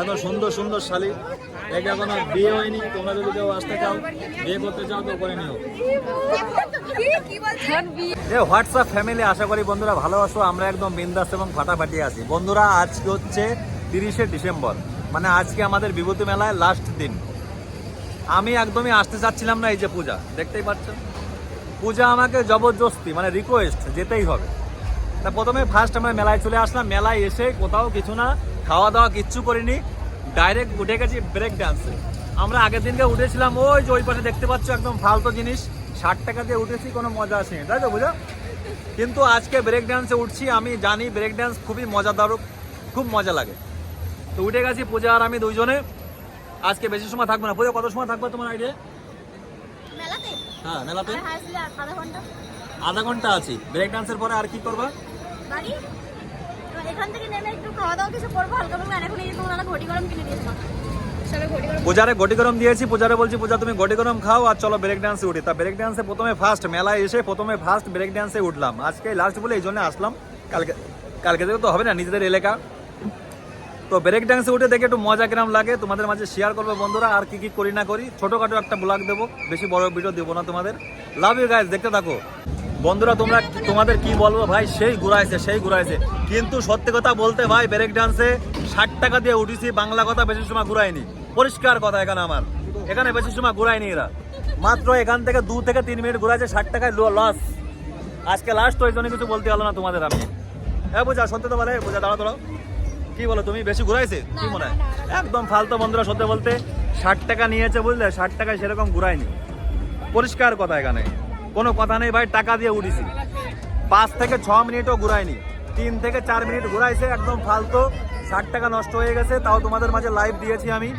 এত সুন্দর সুন্দর শালি। একে এখনও বিয়ে হয়নি, তোমরা যদি কেউ আসতে চাও, বিয়ে করতে চাও তো করে নিও। হোয়াটসঅ্যাপ ফ্যামিলি আশা করি বন্ধুরা ভালো আছো। আমরা একদম বিন্দাস এবং ফাটাফাটি আছি। বন্ধুরা, আজকে হচ্ছে তিরিশে ডিসেম্বর। মানে আজকে আমাদের বিভূতি মেলায় লাস্ট দিন। আমি একদমই আসতে চাচ্ছিলাম না এই যে পূজা। দেখতেই পাচ্ছেন পূজা আমাকে জবরদস্তি মানে রিকোয়েস্ট যেতেই হবে। তা প্রথমে ফার্স্ট আমরা মেলায় চলে আসলাম। মেলায় এসে কোথাও কিছু না খাওয়া দাওয়া কিচ্ছু করিনি। ডাইরেক্ট উঠে গেছি ব্রেক ডান্সে আমরা আগের দিনকে উঠেছিলাম ওই যে ওই পাশে দেখতে পাচ্ছ একদম ফালতু জিনিস। ষাট টাকা দিয়ে উঠেছি কোনো মজা আসেনি তাই তো বুঝা কিন্তু আজকে ব্রেক ডান্সে উঠছি আমি জানি ব্রেক ডান্স খুবই মজাদারক খুব মজা লাগে। তো উঠে গেছি পূজা আর আমি দুইজনে। আজকে বেশি সময় থাকব না। পূজা কত সময় থাকবে তোমার আইডিয়া হ্যাঁ মেলাতে। আধা ঘণ্টা? আধা ঘণ্টা আছি। ব্রেক ডান্সের পরে আর কি করবা? বাড়ি। এবার এখান থেকে নেমে একটু খাওয়া দাওয়া কিছু করব হালকা পাতলা আর এখন এই তোমার ঘটি গরম কিনে দিয়েছে। সবে ঘটি গরম পূজারে গটি গরম দিয়েছি পূজারে বলছি পূজা তুমি গটি গরম খাও আর চলো ব্রেক ডান্সে উঠি। তা ব্রেক ডান্সে প্রথমে ফার্স্ট মেলায় এসে প্রথমে ফার্স্ট ব্রেক ডান্সে উঠলাম। আজকে লাস্ট বলে এই জন্য আসলাম। কালকে কালকে থেকে তো হবে না নিজেদের এলাকা। তো ব্রেক ডান্সে উঠে দেখে একটু মজা কিরাম লাগে তোমাদের মাঝে শেয়ার করব বন্ধুরা আর কি কি করি না করি। ছোটখাটো একটা ব্লগ দেবো বেশি বড় ভিডিও দেবো না তোমাদের। লাভ ইউ গাইজ দেখতে থাকো। বন্ধুরা তোমরা তোমাদের কি বলব ভাই? সেই ঘুরাইছে সেই ঘুরাইছে। কিন্তু সত্যি কথা বলতে ভাই ব্রেক ডান্সে ষাট টাকা দিয়ে উঠেছি বাংলা কথা বেশি সময় ঘুরাইনি। পরিষ্কার কথা এখানে আমার। এখানে বেশি সময় ঘুরাইনি এরা। মাত্র এখান থেকে দু থেকে তিন মিনিট ঘুরাইছে ষাট টাকায় লস আজকে লাস্ট ওই জন্য কিছু বলতে পারল না তোমাদের আমি। হ্যাঁ বোঝা সত্যি তো বলে বোঝা দাঁড়া দাঁড়াও। কি বলো তুমি বেশি ঘুরাইছে? কি মনে হয়? একদম ফালতু বন্ধুরা সত্যি বলতে ষাট টাকা নিয়েছে বুঝলে ষাট টাকায় সেরকম ঘুরায়নি পরিষ্কার কথা এখানে। কোনো কথা নেই ভাই, টাকা দিয়ে উঠেছি পাঁচ থেকে ছ মিনিটও ঘুরায়নি। তিন থেকে চার মিনিট ঘুরাইছে, একদম ফালতু। ষাট টাকা নষ্ট হয়ে গেছে, তাও তোমাদের মাঝে লাইভ দিয়েছি আমি।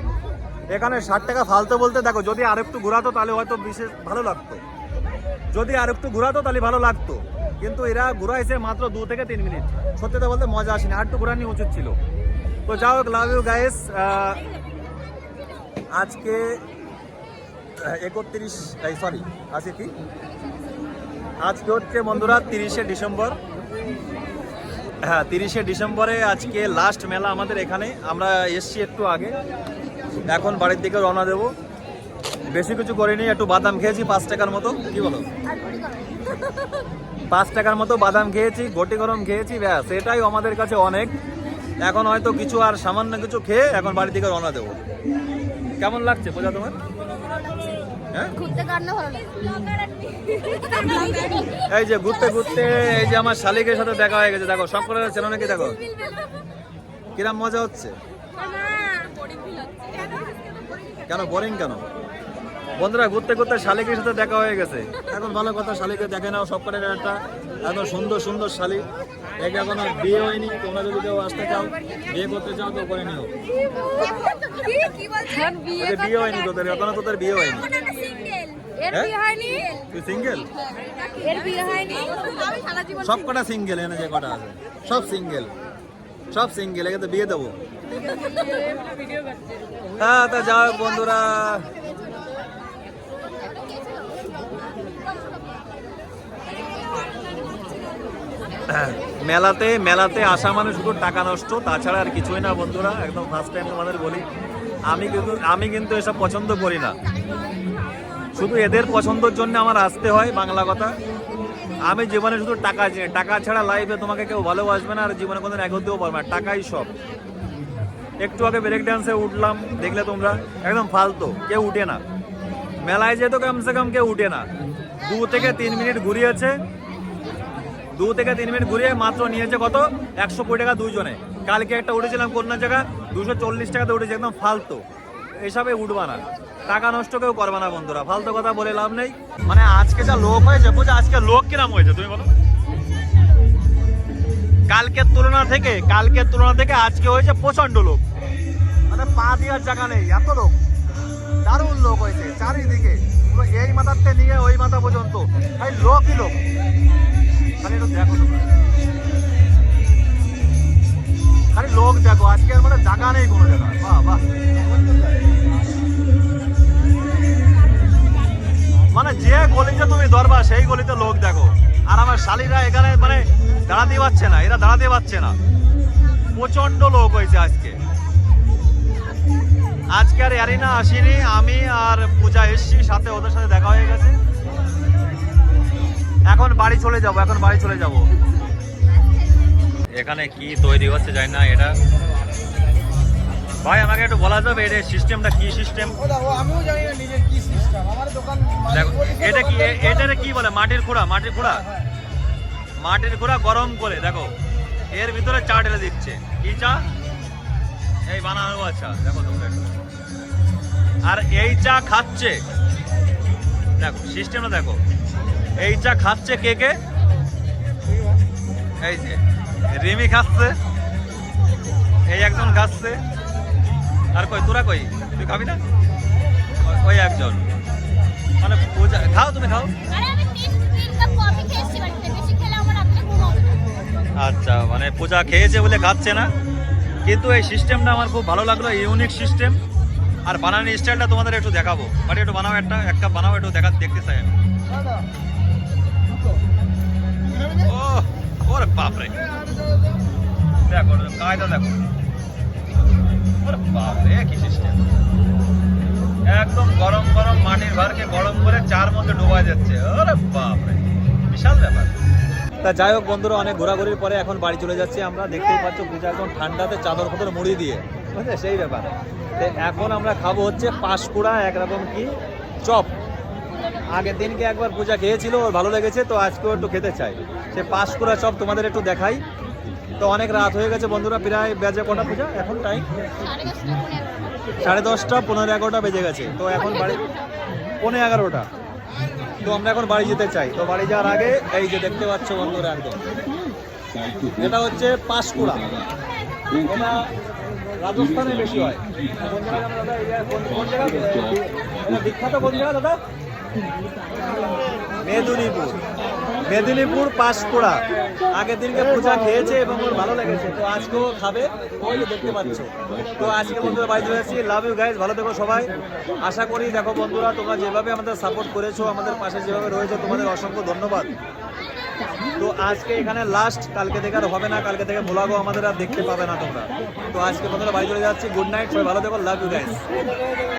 এখানে ষাট টাকা ফালতু বলতে দেখো, যদি আরেকটু ঘুরাতো তাহলে হয়তো বিশেষ ভালো লাগতো। যদি আর একটু ঘুরাতো তাহলে ভালো লাগতো। কিন্তু এরা ঘুরাইছে মাত্র দু থেকে তিন মিনিট। সত্যি কথা বলতে মজা আসেনি, আর একটু ঘুরানি উচিত ছিল। তো যাই হোক লাভ ইউ গাইস আজকে একত্রিশ সরি আজকে কি? আজকে হচ্ছে বন্ধুরা তিরিশে ডিসেম্বর। হ্যাঁ তিরিশে ডিসেম্বরে আজকে লাস্ট মেলা আমাদের এখানে। আমরা এসছি একটু আগে। এখন বাড়ির দিকে রওনা দেবো। বেশি কিছু করিনি, একটু বাদাম খেয়েছি, পাঁচ টাকার মতো। কি বলো? পাঁচ টাকার মতো বাদাম খেয়েছি গটি গরম খেয়েছি, ব্যাস, এটাই আমাদের কাছে অনেক। এখন হয়তো কিছু আর সামান্য কিছু খেয়ে এখন বাড়ি থেকে রওনা দেবো। কেমন লাগছে পূজা তোমার হ্যাঁ ঘুরতে কার না ভালো লাগে এই যে ঘুরতে ঘুরতে এই যে আমার শালিকের সাথে দেখা হয়ে গেছে দেখো সব করে চেনো নাকি দেখো? কিরাম মজা হচ্ছে? কেন বোরিং কেন? বন্ধুরা ঘুরতে ঘুরতে শালিকের সাথে দেখা হয়ে গেছে। এখন ভালো কথা শালিকে দেখে নাও সব কটার একটা। এত সুন্দর সুন্দর শালিক। একে এখনও বিয়ে হয়নি তোমরা যদি কেউ আসতে চাও বিয়ে করতে চাও তো করে নিও। কি বিয়ে হয়নি তোদের এখনও তোদের বিয়ে হয়নি। এর হ্যাঁ? বিয়ে হয়নি? তুই সিঙ্গেল এর বিয়ে হয়নি? আমি সারা জীবন সব কটা সিঙ্গেল এনে যে কটা আছে। সব সিঙ্গেল সব সিঙ্গেল একে তো বিয়ে দেবো। হ্যাঁ তা যাও বন্ধুরা। মেলাতে মেলাতে আসা মানে শুধু টাকা নষ্ট তাছাড়া আর কিছুই না বন্ধুরা। একদম ফার্স্ট টাইম তোমাদের বলি। আমি কিন্তু আমি কিন্তু এসব পছন্দ করি না। শুধু এদের পছন্দের জন্য আমার আসতে হয় বাংলা কথা। আমি জীবনে শুধু টাকা। টাকা ছাড়া লাইফে তোমাকে কেউ ভালোবাসবে না আর জীবনে কোনো এগোতেও পারবে না, টাকাই সব। একটু আগে ব্রেক ডান্সে উঠলাম, দেখলে তোমরা, একদম ফালতু, কেউ উঠে না। মেলায় যেহেতু কমসে কম কেউ উঠে না। দু থেকে তিন মিনিট ঘুরিয়েছে, দু থেকে তিন মিনিট ঘুরিয়ে মাত্র নিয়েছে কত? একশো কোটি টাকা দুইজনে কালকে একটা উঠেছিলাম কন্যা জায়গা? দুশো চল্লিশ টাকাতে উঠেছে একদম ফালতু। এসবে উঠবা না। টাকা নষ্ট কেউ করবে না, বন্ধুরা। ফালতু কথা বলে লাভ নেই। মানে আজকে যা লোক হয়েছে, বুঝে আজকে লোক কিরাম হয়েছে, তুমি বলো। কালকের তুলনা থেকে, কালকের তুলনা থেকে আজকে হয়েছে প্রচণ্ড লোক। মানে পা দেওয়ার জায়গা নেই, এত লোক। দারুণ লোক হয়েছে, চারিদিকে। এই মাথাতে নিয়ে ওই মাথা পর্যন্ত। ভাই, লোকই লোক। খালি একটু দেখো তোমরা। নেই কোনো জায়গা বাহ বাহ। মানে যে গলিতে তুমি ধরবা, সেই গলিতে লোক দেখো। আর আমার শালিরা এখানে মানে দাঁড়াতে পারছে না, এরা দাঁড়াতে পারছে না। প্রচণ্ড লোক হয়েছে আজকে। আজকে আর অ্যারিনা আসেনি, আমি আর পূজা এসছি, সাথে ওদের সাথে দেখা হয়ে গেছে। এখন বাড়ি চলে যাব, এখন বাড়ি চলে যাব। এখানে কি তৈরি হচ্ছে জানি না, এটা ভাই আমাকে একটু বলা যাবে এটা সিস্টেমটা কি সিস্টেম আমিও জানি না নিজের কি সিস্টেম আমার দোকান এটা কি এ- কি বলে? মাটির খোড়া মাটির খোড়া? মাটির খোড়া গরম করে দেখো। এর ভিতরে চা ঢেলে দিচ্ছে। কি চা? এই বানানো চা দেখো তোমরা আর এই চা খাচ্ছে। দেখো সিস্টেমটা দেখো। এই চা খাচ্ছে কে কে? এই যে রিমি খাচ্ছে। এই একজন খাচ্ছে। আর কই তোরা কই? তুই খাবি না? ওই- একজন। মানে পূজা খাও তুমি খাও। আরে আমি তিন তিন কাপ কফি খেয়েছি বাড়িতে বেশি খেলে আমার রাত্রে ঘুম হবে না। আচ্ছা মানে পূজা খেয়েছে বলে খাচ্ছে না। কিন্তু এই সিস্টেমটা আমার খুব ভালো লাগল ইউনিক সিস্টেম আর বানানোর স্টাইলটা তোমাদের একটু দেখাবো। বাট একটু বানাও একটা এক কাপ বানাও একটু দেখা দেখতে চাই আমি। ওরে বাপরে। দেখো কায়দা দেখো। একদম গরম গরম মাটির ভারকে গরম করে চার মধ্যে ডোবা যাচ্ছে। ওরে বাপরে, বিশাল ব্যাপার। তা যাই হোক বন্ধুরা, অনেক ঘোরাঘুরির পরে এখন বাড়ি চলে যাচ্ছি আমরা। দেখতেই পাচ্ছ পূজা একদম ঠান্ডাতে, চাদর ফাদর মুড়ি দিয়ে। বুঝলে? সেই ব্যাপার। এখন আমরা খাব হচ্ছে পাঁশকুড়া, একরকম কি চপ। আগের দিনকে একবার পূজা খেয়েছিল, ওর ভালো লেগেছে, তো আজকেও একটু খেতে চাই। সে পাঁশকুড়া চপ তোমাদের একটু দেখাই। তো অনেক রাত হয়ে গেছে বন্ধুরা, প্রায় বেজে কটা পূজা? এখন টাইম সাড়ে দশটা, পনেরো এগারোটা বেজে গেছে। তো এখন বাড়ি পনেরো এগারোটা। তো আমরা এখন বাড়ি যেতে চাই। তো বাড়ি যাওয়ার আগে এই যে দেখতে পাচ্ছ বন্ধুরা একদম। এটা হচ্ছে পাঁশকুড়া। এটা রাজস্থানে বেশি হয়। বিখ্যাত কোন জায়গা দাদা? মেদিনীপুর। মেদিনীপুর পাঁশকুড়া। আগের দিনকে পূজা খেয়েছে এবং ওর ভালো লেগেছে। তো আজকেও খাবে ওই দেখতে পাচ্ছ। তো আজকে বন্ধুরা বাড়ি চলে যাচ্ছি। লাভ ইউ গাইজ ভালো থেকো সবাই। আশা করি দেখো বন্ধুরা, তোমরা যেভাবে আমাদের সাপোর্ট করেছ, আমাদের পাশে যেভাবে রয়েছে, তোমাদের অসংখ্য ধন্যবাদ। তো আজকে এখানে লাস্ট কালকে থেকে আর হবে না। কালকে থেকে ভোলাগো আমাদের আর দেখতে পাবে না তোমরা। তো আজকে বন্ধুরা বাড়ি চলে যাচ্ছি। গুড নাইট সবাই ভালো থেকো। Love you guys